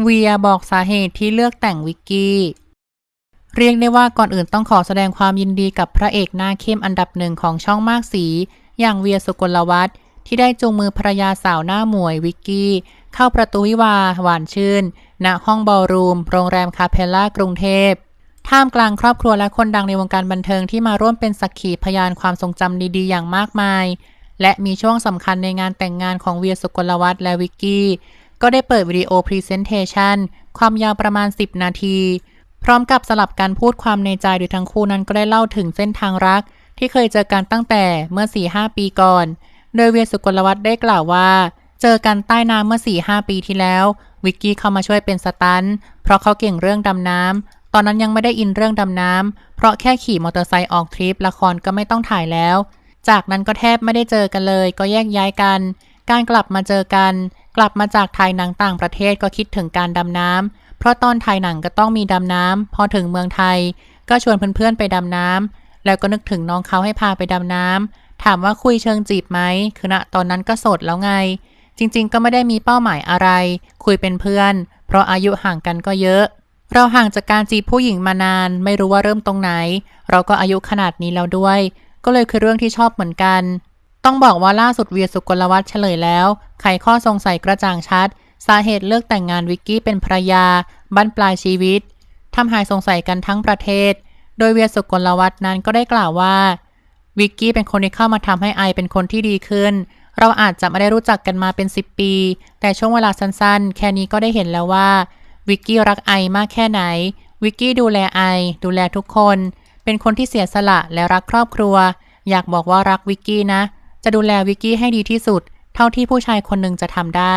เวียบอกสาเหตุที่เลือกแต่งวิกกี้ เรียกได้ว่าก่อนอื่นต้องขอแสดงความยินดีกับพระเอกหน้าเข้มอันดับหนึ่งของช่องมากสี อย่างเวียสุกลวัฒน์ที่ได้จูงมือภรรยาสาวหน้าหมวยวิกกี้ เข้าประตูวิวาหวานชื่น ณห้องบอลรูม โรงแรมคาเพลล่ากรุงเทพท่ามกลางครอบครัวและคนดังในวงการบันเทิงที่มาร่วมเป็นสักขีพยานความทรงจำดีๆ อย่างมากมาย และมีช่วงสำคัญในงานแต่งงานของเวียสุกลวัฒน์และวิกกี้ ก็ได้เปิดวิดีโอพรีเซนเทชันความยาวประมาณ 10 นาที พร้อมกับสลับการพูดความในใจโดยทั้งคู่นั้นก็ได้เล่าถึงเส้นทางรัก ที่เคยเจอกันตั้งแต่เมื่อ 4-5 ปีก่อน โดยเวียสุกลวัฒน์ได้กล่าวว่า เจอกันใต้น้ำเมื่อ 4-5 ปีที่แล้ว วิกกี้เข้ามาช่วยเป็นสตันเพราะเขาเก่งเรื่องดำน้ำตอนนั้นยังไม่ได้อินเรื่องดำน้ำ เพราะแค่ขี่มอเตอร์ไซค์ออกทริปละครก็ไม่ต้องถ่ายแล้ว จากนั้นก็แทบไม่ได้เจอกันเลย ก็แยกย้ายกัน การกลับมาเจอกัน กลับมาจากถ่ายหนังต่างประเทศก็คิดถึงการดำน้ำ เพราะตอนถ่ายหนังก็ต้องมีดำน้ำ พอถึงเมืองไทย ก็ชวนเพื่อนๆไปดำน้ำ แล้วก็นึกถึงน้องเขาให้พาไปดำน้ำ ถามว่าคุยเชิงจีบไหม คือณตอนนั้นก็โสดแล้วไง จริงๆ ก็ไม่ได้มีเป้าหมายอะไร คุยเป็นเพื่อน เพราะอายุห่างกันก็เยอะ เราห่างจากการจีบผู้หญิงมานาน ไม่รู้ว่าเริ่มตรงไหน เราก็อายุขนาดนี้แล้วด้วย ก็เลยคือเรื่องที่ชอบเหมือนกัน ต้องบอกว่าล่าสุดเวียสุกลวัฒน์เฉลยแล้ว ไขข้อสงสัยกระจ่างชัด สาเหตุเลือกแต่งงานวิกกี้เป็นภรรยา บั้นปลายชีวิตทำหายสงสัยกันทั้งประเทศ โดยเวียสุกลวัฒน์นั้นก็ได้กล่าวว่า วิกกี้เป็นคนที่เข้ามาทำให้ไอเป็นคนที่ดีขึ้น เราอาจจะไม่ได้รู้จักกันมาเป็น 10 ปี แต่ช่วงเวลาสั้นๆ แค่นี้ก็ได้เห็นแล้วว่า วิกกี้รักไอมากแค่ไหน วิกกี้ดูแลไอ ดูแลทุกคน เป็นคนที่เสียสละและรักครอบครัว อยากบอกว่ารักวิกกี้นะ จะดูแลวิกกี้ให้ดีที่สุด เท่าที่ผู้ชายคนหนึ่งจะทำได้